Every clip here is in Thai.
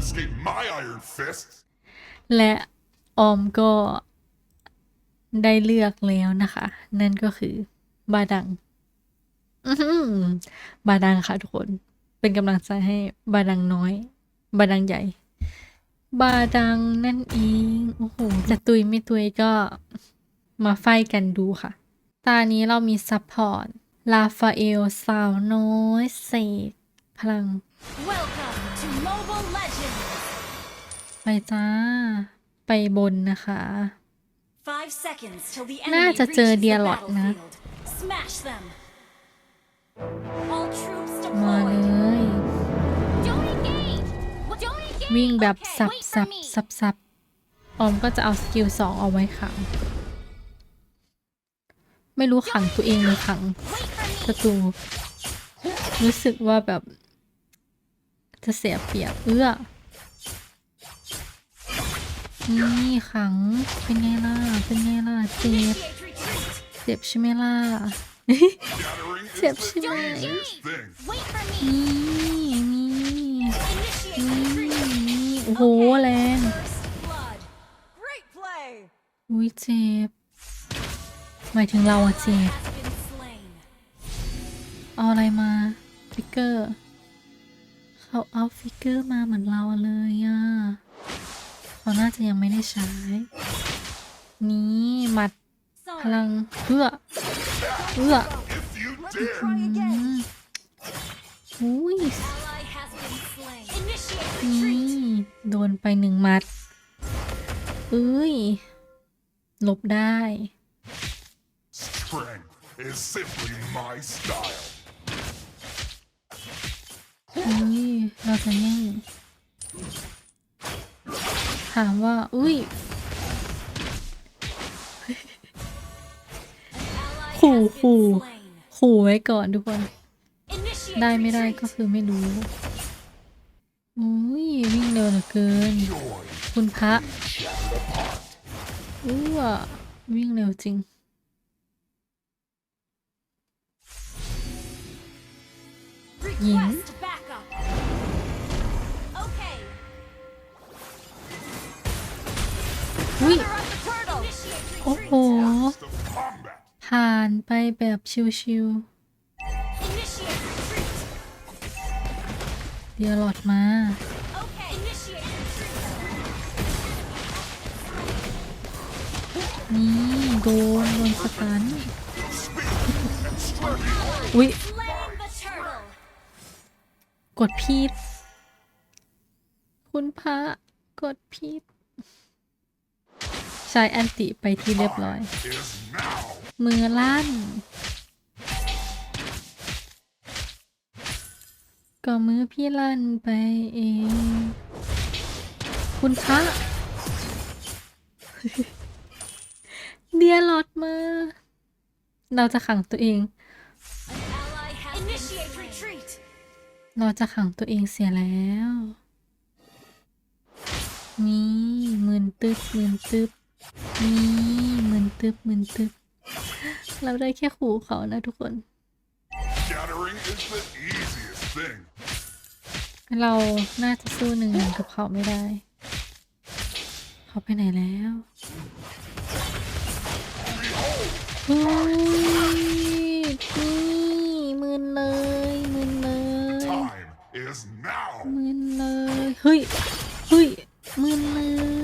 escape my iron fist. และออมก็ได้เลือกแล้วนะคะ นั่นก็คือบาดังอื้อหือบาดังค่ะทุกคน เป็นกำลังใจให้บาดังน้อย บาดังใหญ่ บาดังนั่นเองโอ้โหจะตุยไม่ตุยก็มาไฟกันดูค่ะ ตานี้เรามีซัพพอร์ตลาฟาเอลสาวน้อยเสกพลัง Welcome to Mobile Legends! ไปจ้า ไปบนนะคะ Five seconds till the น่า enemy จะเจอ reaches เดีย the ร์ลอดนะ battlefield. Smash them! All troops มาเล deployed! ย Don't engage! Don't engage! วิ่งแบบ Okay, สับ wait สั for บ me. สับสับออมก็จะเอาสกิลสองเอาไว้ขัง ไม่รู้ขังตัวเองหรือขัง Wait for me! ศัตรูรู้สึกว่าแบบ จะเสียเปรียบเอื้อ นี่ขัง เป็นไงล่ะ เป็นไงล่ะ เจ็บ เจ็บใช่ไหมล่ะ เจ็บใช่ไหมนี่นี่นี่ โอ้โหแรงอุ้ยเจ็บ หมายถึงเราอะเจ็บ เอาอะไรมา ฟิกเกอร์ เขาเอาฟิกเกอร์มาเหมือนเราเลยอะ เขาน่าจะยังไม่ได้ใช้ นี่หมัดพ Sorry. ลังเพื่อเพื่อ If you dare. อืมอุ้ย Ally has been slain. Initiate นี่ retreat! โดนไปหนึ่งหมัดเอ้ยหลบได้ Strength is simply my style. อุ้ยเราจะแย่งถามว่า อุ้ย Ally ขู่ has ขู่ been slain. ขู่ไว้ก่อนทุกคน Initiate ได้ไม่ได้ retreat. ก็คือไม่รู้อุ้ยวิ่งเร็วเหลือเกิน Joy คุณพระ shattered apart. อู้ววิ่งเร็วจริง Request backup. Okay. อุ้ยโอ้โห ผ่านไปแบบชิวๆเดียร์หลอดมานี่โดนโดนสตันอุ้ยกดพีดคุณพระกดพีด ใช้แอนติไปที่เรียบร้อย มือลั่น ก็มือพี่ลั่นไปเอง คุณพระเดียลอดมาเราจะขังตัวเอง เราจะขังตัวเองเสียแล้ว นี่มืนตึบมืนตึบ นี่มืนตึบมืนตึบเราได้แค่ขู่เขานะทุกคน Shattering is the easiest thing. เราน่าจะสู้หนึ่งหนึ่งกับเขาไม่ได้ เขาไปไหนแล้วเฮ้ยนี่มึนเลยมึนเลย Time is now. มึนเลย เฮ้ย เฮ้ยมึนเลยเฮ้ย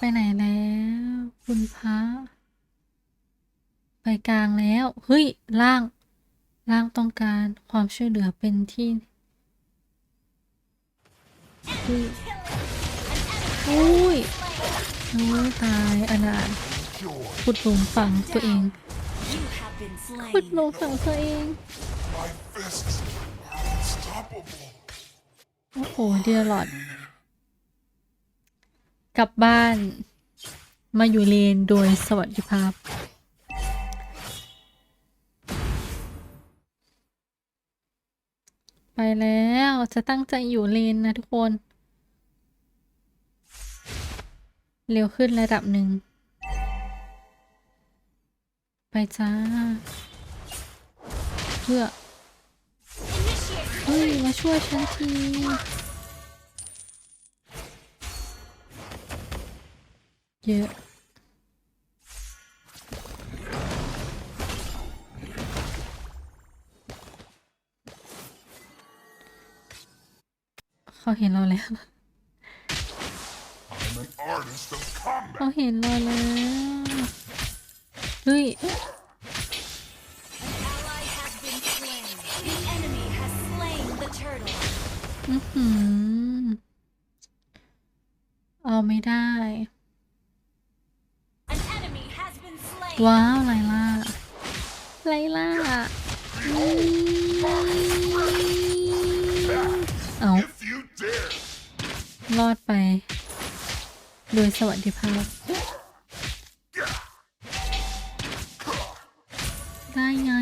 ไปไหนแล้ว คุณพระไปกลางแล้วเฮ้ยล่างล่างต้องการความช่วยเหลือเป็นที่อุ้ยอุ้ยอุ้ยตายอนาถขุดหลุมฝังตัวเองขุดหลุมฝังตัวเองโอ้โหเดียร์ลอด กลับบ้านมาอยู่เลนโดยสวัสดิภาพ ไปแล้วจะตั้งใจอยู่เลนนะทุกคน เร็วขึ้นระดับหนึ่ง ไปจ้า เพื่อเฮ้ย มาช่วยฉันที เยอะเขาเห็นเราแล้วเขาเห็นเราแล้วเฮ้ยอือหือเอาไม่ได้ An enemy has been slain. ว้าวไลล่าไลล่านี่เอา If you dare, รอดไป โดยสวัสดิภาพ ได้ไง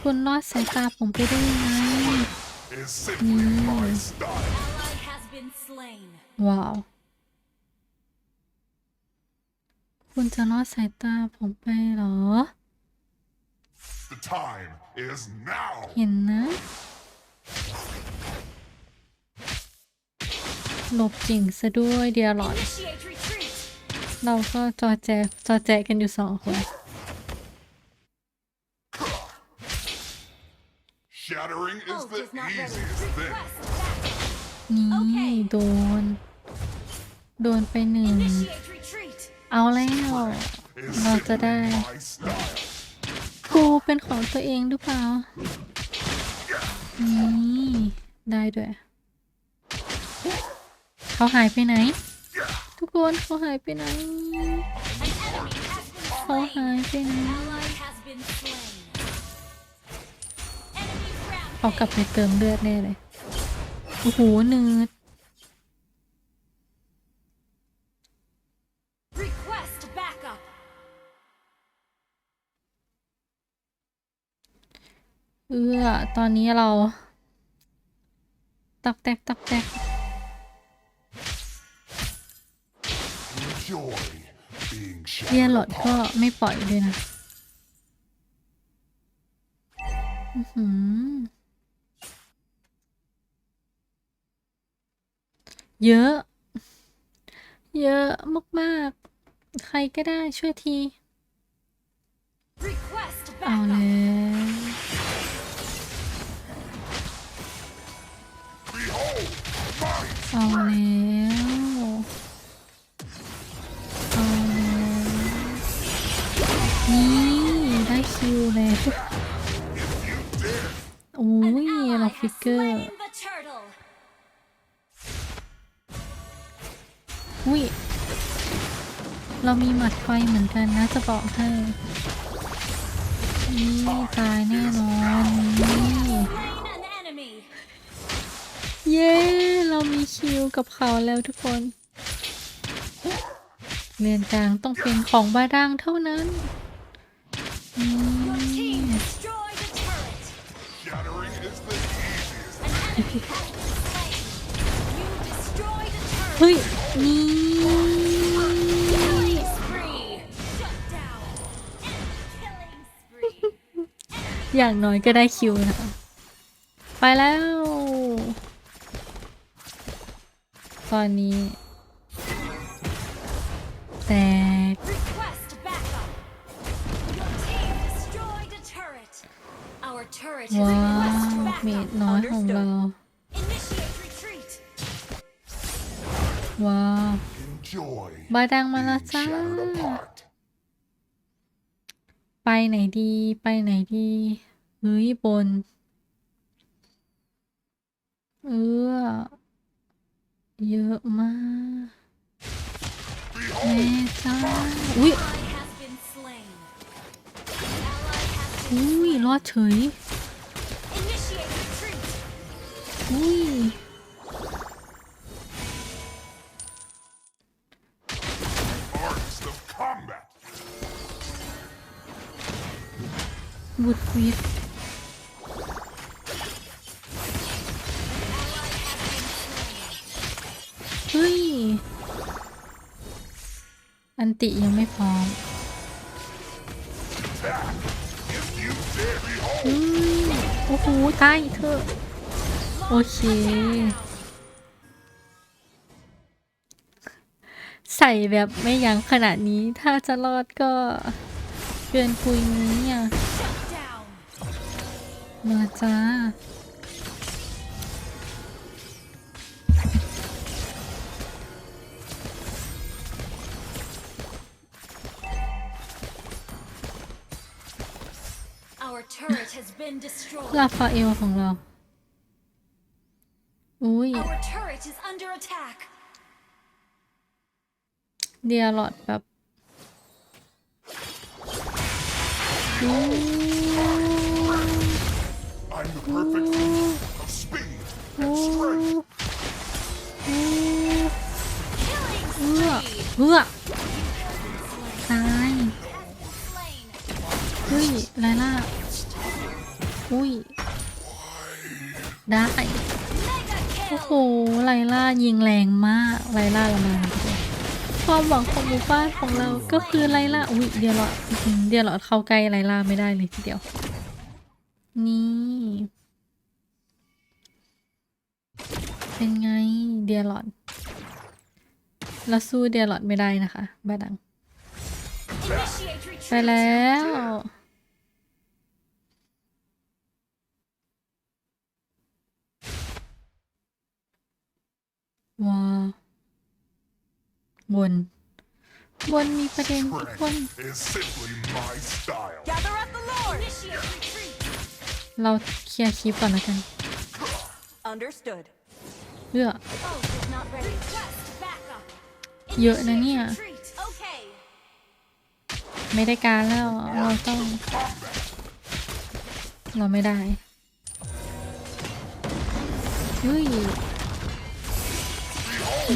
คุณรอดสายตาผมไปได้ยังไง is simply my style. Ally has been slain. ว้าว คุณจะรอดสายตาผมไปเหรอ The time is now. เห็นนะ หลบจริงซะด้วยเดียร์หลอด Initiate retreat. เราก็จอแจจอแจกันอยู่สองคน Shattering is Ult the is not ready. easiest thing. Request back. นี่โอเคโดน โดนไปหนึ่ง Initiate retreat. เอาแล้วเราจะได้ กูเป็นของตัวเองหรือเปล่า นี่ได้ด้วย เขาหายไปไหน ทุกคนเขาหายไปไหน เขาหายไปไหนเขากลับไปเติมเลือดแน่เลย โอ้โหเนืด เอื้อตอนนี้เราตักแตกตักแตกเรียนหลอดก็ไม่ปล่อยด้วยนะอือหือเยอะ เยอะมากๆ ใครก็ได้ช่วยที เอา backup. แล้ว เอาแล้วเอาแล้วนี่ ได้คิวแล้วโอ้ยเราฟิกเกอร์ slain the turtle. อุ้ย เรามีหมัดไฟเหมือนกันนะจะบอกให้ นี่ ตายแน่นอน นี่ เย้ เรามีคิวกับเขาแล้วทุกคนเรียนกลางต้องเป็นของบาดังเท่านั้นนี่ Your team destroyed a turret. Shattering is the easiest. An enemy has been slain. You destroyed a turret. เฮ้ย นี่ Killing spree. Shut down. Enemy killing spree. อย่างน้อยก็ได้คิวนะคะไปแล้ว ตอนนี้ แตก Request backup. Your team destroyed a turret. Our turret has ว้าว request เมด backup. น้อยของเรา Initiate retreat. ว้าว Enjoy บาดังมา being แล้วจ้า shattered apart. ไปไหนดี ไปไหนดีเฮ้ยบน เออ เยอะมาก แม่ Behold, จ้า อุ้ย Ally has been slain. Ally has อุ้ย รอดเฉย initiate retreat. อุ้ย artist of combat. บุดวิด ติยังไม่พร้อม If you dare behold, เฮ้ยโอ้โหตายเธอะโอเค ใส่แบบไม่ยั้งขนาดนี้ ถ้าจะรอดก็เกินคุยนี้อะมาจ้า Our turret has been destroyed. ลาฟาเอลของเรา อุ้ย Our turret is under attack. เดียร์ลอดแบบอู้ I'm the perfect fusion of speed and strength. อู้ Killing เอื้อ spree. เอื้อตาย Slain. เฮ้ยไลล่า อุ้ย ได้ โอ้โห ไลล่ายิงแรงมาก ไลล่าละมาทุกคนความหวังของหมู่บ้านของเราก็คือไลล่า อุ้ย เดียร์ลอดเดียร์ลอดเข้าใกล้ไลล่าไม่ได้เลยทีเดียว นี่ เป็นไง เดียร์ลอดเราสู้เดียร์ลอดไม่ได้นะคะบ้าดัง ไปแล้ว ว้าวบนบนมีประเด็นทุกคน Strength is simply my style. Gather up the Lord. Initiate retreat. เราเคลียร์คลิปก่อนแล้วกัน Understood. เพื่อ Ult is not ready. Request backup. เยอะนะเนี่ย Initiate retreat. Okay. ไม่ได้การแล้ว เราต้อง เราไม่ได้เฮ้ย เ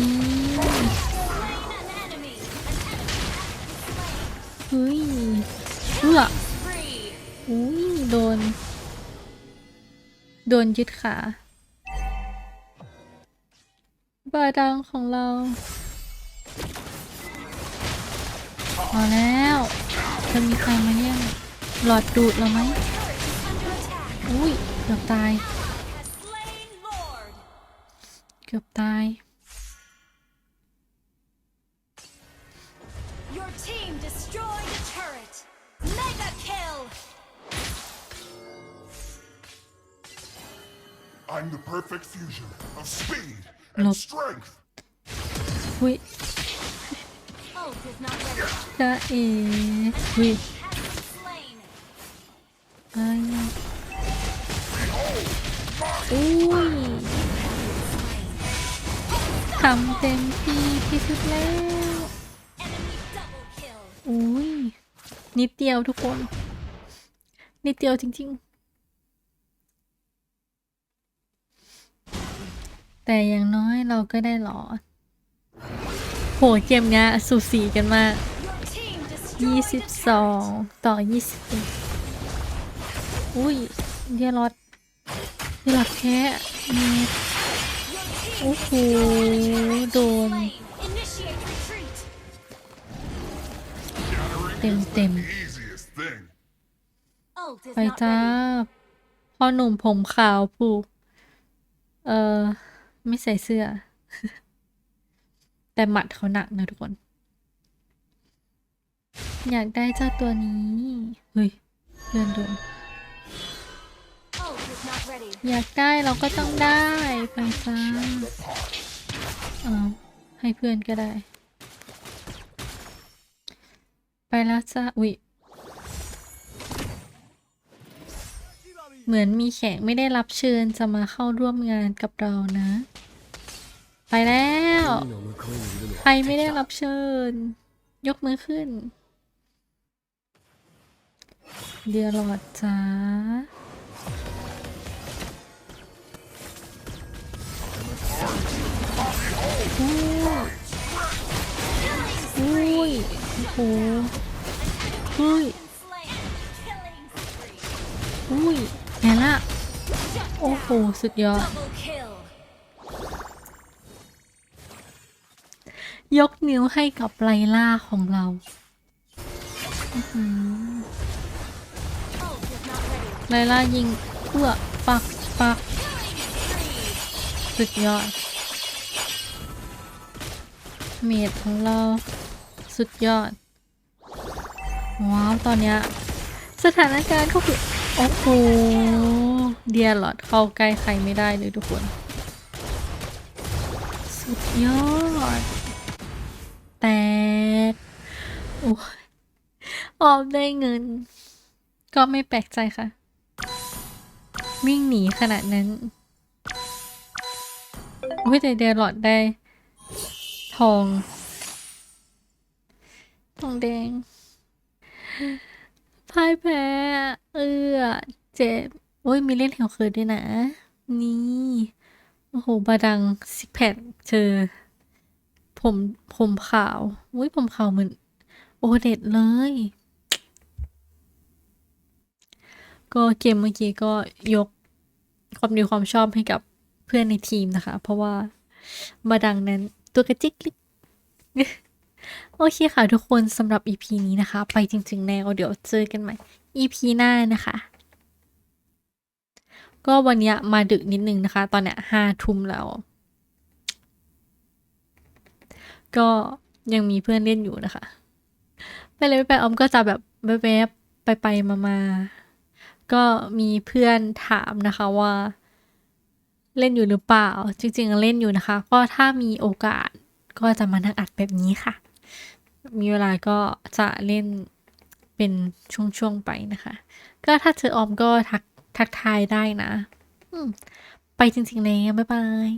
ฮ้ยเอ Spree. อุ้ยโดน โดนยึดขาบาดังของเราพอแล้วจะมีใครมาแย่งหลอดดูดเราไหมอุ้ยเกือบตาย เกือบตาย I'm the perfect fusion of speed Nope. and strength. อุ้ย Ult is not ready. จะเอ๋อุ้ย Has been slain. ไอ้อุ้ยทำเต็มที่ที่สุดแล้ว Enemy double kill. อุ้ยนิดเดียวทุกคน นิดเดียวจริง ๆ แต่อย่างน้อยเราก็ได้หลอดโหเกมเนี้ยสูสีกันมาก 22 ต่อ 21 อุ้ยเดียลอดเยลอดแค่โอ้โหโดน เต็มเต็มไปจ้าพ่อหนุ่มผมขาวผูกเอ่อ ไม่ใส่เสื้อ แต่หมัดเขาหนักนะทุกคน อยากได้เจ้าตัวนี้ เฮ้ยเพื่อนดน Ult is not ready. อยากได้เราก็ต้องได้ไปจ้าเอาให้เพื่อนก็ได้ ไปแล้วจ้าอุ๊ย เหมือนมีแขกไม่ได้รับเชิญจะมาเข้าร่วมงานกับเรานะ ไปแล้ว ใครไม่ได้รับเชิญ ยกมือขึ้น เดียรอดจ้าอุ้ยอุ้ยโอ้โหอุ้ยอุ้ย แนล่ะโอ้โห สุดยอด ยกนิ้วให้กับไลล่าของเรา ไลล่ายิงเพื่อปักปัก สุดยอด เมดของเรา สุดยอด ว้าว ตอนเนี้ย สถานการณ์ก็คือ โอ้โห เดียร์ลอดเข้าใกล้ใครไม่ได้เลยทุกคน สุดยอด แตกโอ้ออมได้เงิน ก็ไม่แปลกใจค่ะ วิ่งหนีขนาดนั้นโอ้ยแต่เดียร์ลอดได้ ทอง ทองแดง พ่ายแพ้ เออเจ็บ โอ้ยมีเล่นแถวเคิร์ดด้วยนะ นี่ โอ้โห บาดังซิกแพคเจอผมผมขาวอุ้ยผมขาวเหมือนโอเด็ดเลย ก็เกมเมื่อกี้ก็ยกความดีความชอบให้กับเพื่อนในทีมนะคะ เพราะว่าบาดังนั้นตัวกระจิกลิก โอเคค่ะทุกคนสำหรับ EP นี้นะคะ ไปจริง ๆ แล้วเดี๋ยวเจอกันใหม่ EP หน้านะคะ ก็วันเนี้ยมาดึกนิดนึงนะคะ ตอนเนี้ยห้าทุ่มแล้ว ก็ยังมีเพื่อนเล่นอยู่นะคะ ไปเลยไปออมก็จะแบบแวบๆไปไปมามาๆก็มีเพื่อนถามนะคะว่า เล่นอยู่หรือเปล่า จริง ๆ เล่นอยู่นะคะ ก็ถ้ามีโอกาสก็จะมานั่งอัดแบบนี้ค่ะ มีเวลาก็จะเล่นเป็นช่วง ๆ ไปนะคะ ก็ถ้าเจอออมก็ทักทักทายได้นะ ไปจริง ๆ แล้วบ๊ายบาย